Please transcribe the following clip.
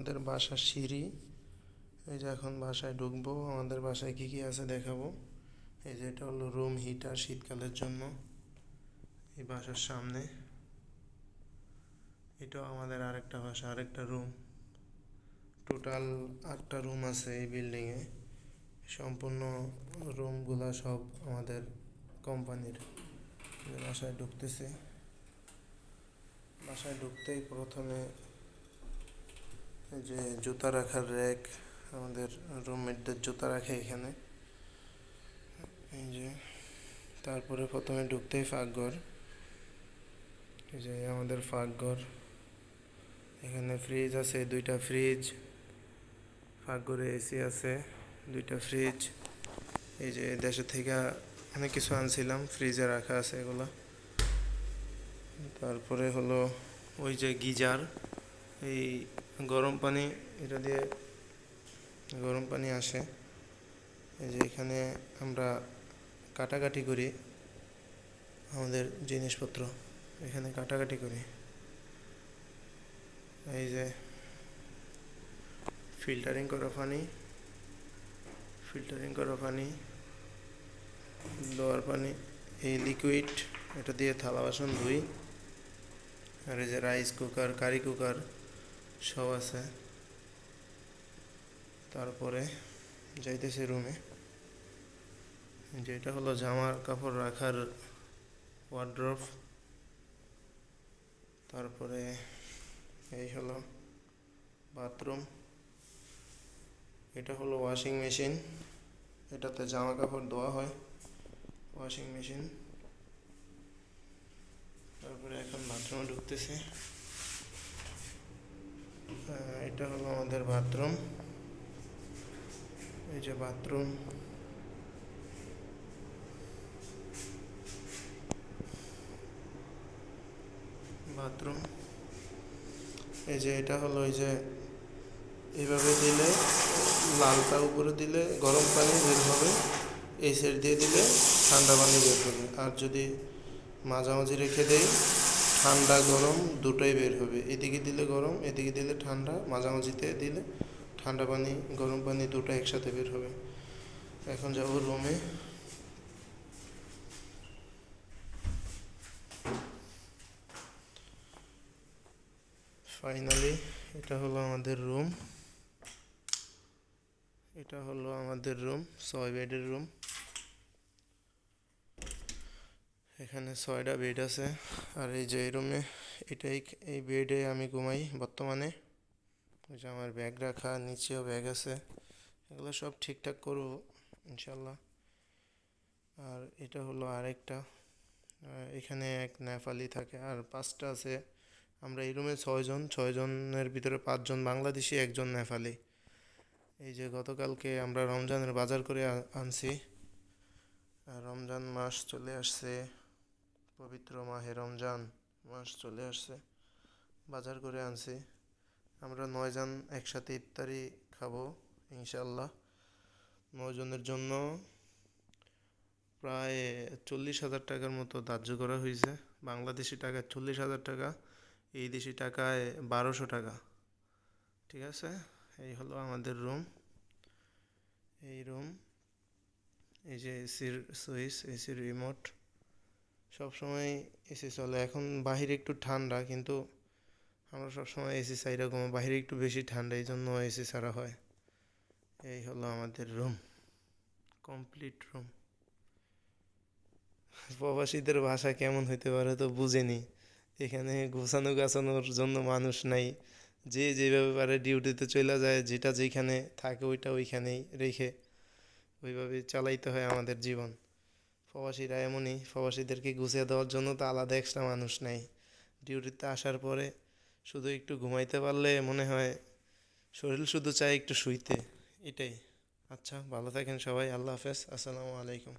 আমাদের বাসার সিঁড়ি। এই যে এখন বাসায় ঢুকবো, আমাদের বাসায় কী কী আছে দেখাবো? এই যে এটা হলো রুম হিটার শীতকালের জন্য, এই বাসার সামনে। এটাও আমাদের আরেকটা বাসা, আরেকটা রুম টোটাল আটটা রুম আছে এই বিল্ডিংয়ে সম্পূর্ণ রুমগুলা সব আমাদের কোম্পানির বাসায় ঢুকতেছে। বাসায় ঢুকতেই প্রথমে এই যে জুতা রাখার র্যাক আমাদের রুমমেটদের জুতা রাখে এখানে। এই যে, তারপরে প্রথমে ঢুকতেই ফাঁকঘর। এই যে আমাদের ফাঁকঘর। এখানে ফ্রিজ আছে, দুইটা ফ্রিজ ফাঁকঘরে এসি আছে, দুইটা ফ্রিজ এই যে দেশে থেকে অনেক কিছু আনছিলাম ফ্রিজে রাখা আছে এগুলা। তারপরে হলো ওই যে গিজার। এই গরম পানি, এটা দিয়ে গরম পানি আসে। এই যে এখানে আমরা কাটাকাটি করি আমাদের জিনিসপত্র। এখানে কাটাকাটি করি। এই যে ফিল্টারিং করা পানি, ফিল্টারিং করা পানি, লোয়ার পানি, এই লিকুইড এটা দিয়ে থালা বাসন ধুই। আর এই যে রাইস কুকার কারি কুকার সব আছে। তারপরে যাইতেছে রুমে যেটা হলো জামার কাপড় রাখার ওয়ার্ড্রফ তারপরে এই হলো বাথরুম এটা হলো ওয়াশিং মেশিন এটাতে জামা কাপড় ধোয়া হয় ওয়াশিং মেশিন তারপরে এখন বাথরুমে ঢুকতেছে। এটা হলো আমাদের বাথরুম। এই যে বাথরুম। বাথরুম। এই যে এটা হলো এই যে এইভাবে দিলে, লালটা উপরে দিলে, গরম পানি বের হবে, এই সাইড দিয়ে দিলে ঠান্ডা পানি বের হবে। আর যদি মাঝামাঝি রেখে দেই ঠান্ডা গরম দুটোই বের হবে। এদিকে দিলে গরম, এদিকে দিলে ঠান্ডা, মাঝামাঝিতে দিলে ঠান্ডা পানি, গরম পানি দুটো একসাথে বের হবে। এখন যাব রুমে। ফাইনালি এটা হলো আমাদের রুম। এটা হলো আমাদের রুম, ছয় বেডের রুম। এখানে ছয়টা বেড আছে। আর এই যে রুমে এটাই এই বেডে আমি ঘুমাই বর্তমানে। ওই যে আমার ব্যাগ রাখা, নিচেও ব্যাগ আছে। এগুলো সব ঠিকঠাক করব, ইনশাল্লাহ। আর এটা হলো আরেকটা। এখানে এক নেপালি থাকে। আর পাঁচটা আছে। আমরা এই রুমে ছয়জন, ছয়জনের ভিতরে পাঁচজন বাংলাদেশি, একজন নেপালি এই যে গতকালকে আমরা রমজানের বাজার করে আনছি। রমজান মাস চলে আসছে। পবিত্র মাহে রমজান মাস চলে আসছে। বাজার করে আনছি। আমরা নয়জন একসাথে ইফতারি খাব ইনশাল্লাহ নয়জনের জন্য প্রায় চল্লিশ হাজার টাকার মতো ধার্য করা হয়েছে। বাংলাদেশি টাকায় চল্লিশ হাজার টাকা এই দেশি টাকায় বারোশো টাকা। ঠিক আছে? এই হলো আমাদের রুম। এই রুম, এই যে এসির সুইচ, এসির রিমোট। সবসময় এসি চলে। এখন বাহিরে একটু ঠান্ডা, কিন্তু আমরা সবসময় এসি চাই রকম বাহিরে একটু বেশি ঠান্ডা এই জন্য এসি ছাড়া হয়। এই হলো আমাদের রুম, কমপ্লিট রুম। প্রবাসীদের ভাষা কেমন হইতে পারে তো বুঝেনি। এখানে গোছানো গাছানোর জন্য মানুষ নাই। যে যেভাবে পারে ডিউটিতে চলে যায়, যেটা যেখানে থাকে ওইটা ওইখানেই রেখে ওইভাবে চালাইতে হয় আমাদের জীবন। প্রবাসীরা এমনই, প্রবাসীদেরকে গুছিয়ে দেওয়ার জন্য তো আলাদা এক্সট্রা মানুষ নেই। ডিউটিতে আসার পরে শুধু একটু ঘুমাইতে পারলে মনে হয় শরীর শুধু চায় একটু শুইতে, এটাই। আচ্ছা ভালো থাকেন সবাই, আল্লাহ হাফেজ, আসসালামু আলাইকুম।